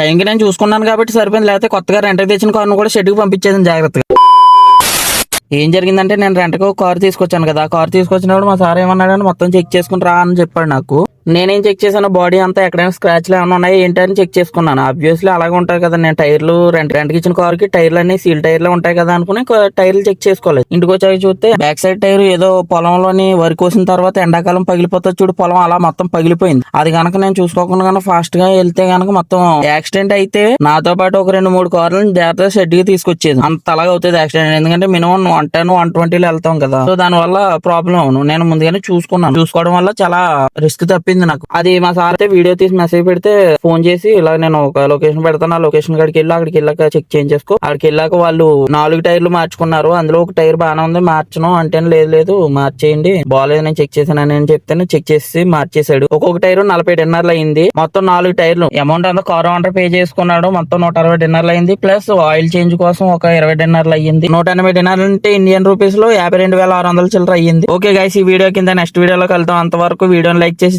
టైంకి నేను చూసుకున్నాను కాబట్టి సరిపోయింది. లేకపోతే కొత్తగా రెంట్కి తెచ్చిన కార్ను కూడా షెడ్కి పంపించేది జాగ్రత్తగా. ఏం జరిగిందంటే నేను రెంట్కి ఒక కార్ తీసుకొచ్చాను కదా. ఆ కార్ తీసుకొచ్చినప్పుడు మా సార్ ఏమన్నాడని మొత్తం చెక్ చేసుకుని రా అని చెప్పాడు నాకు. నేనేం చెక్ చేశాను? బాడీ అంతా ఎక్కడైనా స్క్రాచ్లు ఏమైనా ఉన్నాయా? ఏంటని చెక్ చేసుకున్నాను. ఆబ్వియస్లీ అలాగే ఉంటాయి కదా నేను టైర్లు రెంట్ రెంట్కి ఇచ్చిన కార్కి టైర్లు అన్ని సీల్ టైర్లు ఉంటాయి కదా అనుకుని టైర్లు చెక్ చేసుకోలేదు. ఇంటికి వచ్చాక చూస్తే బ్యాక్ సైడ్ టైర్ ఏదో పొలంలోని వరి కోసిన తర్వాత ఎండాకాలం పగిలిపోతుంది చూడు పొలం అలా మొత్తం పగిలిపోయింది. అది కనుక నేను చూసుకోకుండా కనుక ఫాస్ట్గా వెళ్తే కనుక మొత్తం యాక్సిడెంట్ అయితే నాతో పాటు ఒక రెండు మూడు కార్లను జాగ్రత్తగా షెడ్కి తీసుకొచ్చేది. అంత అలాగే అవుతుంది యాక్సిడెంట్ ఎందుకంటే మినిమం వన్ టెన్ వన్ ట్వంటీలో వెళ్తాం కదా. సో దాని వల్ల ప్రాబ్లం అవును. నేను ముందుగానే చూసుకున్నాను. చూసుకోవడం వల్ల చాలా రిస్క్ తప్పింది. నాకు. అది మా సార్ అయితే వీడియో తీసి మెసేజ్ పెడితే ఫోన్ చేసి ఇలా నేను ఒక లొకేషన్ పెడతాను ఆ లొకేషన్ కాడికి వెళ్ళి అక్కడికి వెళ్ళాక చెక్ చేయించేసుకో. అక్కడికి వెళ్ళాక వాళ్ళు నాలుగు టైర్లు మార్చుకున్నారు. అందులో ఒక టైర్ బాగానే ఉంది మార్చను అంటే లేదు లేదు మార్చేయండి. బాగాలేదు నేను చెక్ చేశాను అని చెప్తే చెక్ చేసి మార్చేశాడు. ఒక్కొక్క టైర్ నలభై డిన్నర్లు అయింది. మొత్తం నాలుగు టైర్లు. అమౌంట్ అంతా కార్ ఆర్డర్ పే చేసుకున్నాడు. మొత్తం నూట అరవై డిన్నర్లు అయింది. ప్లస్ ఆయిల్ చేంజ్ కోసం ఒక ఇరవై డిన్నర్లు అయ్యింది. నూట ఎనభై డిన్నర్లు అంటే ఇండియన్ రూపీస్లో యాభై రెండు వేల ఆరు వందల చిల్లర అయ్యింది. ఓకే గైస్ ఈ వీడియో కింద నెక్స్ట్ వీడియోలో కలుద్దాం. అంతవరకు వీడియోని లైక్ చేసి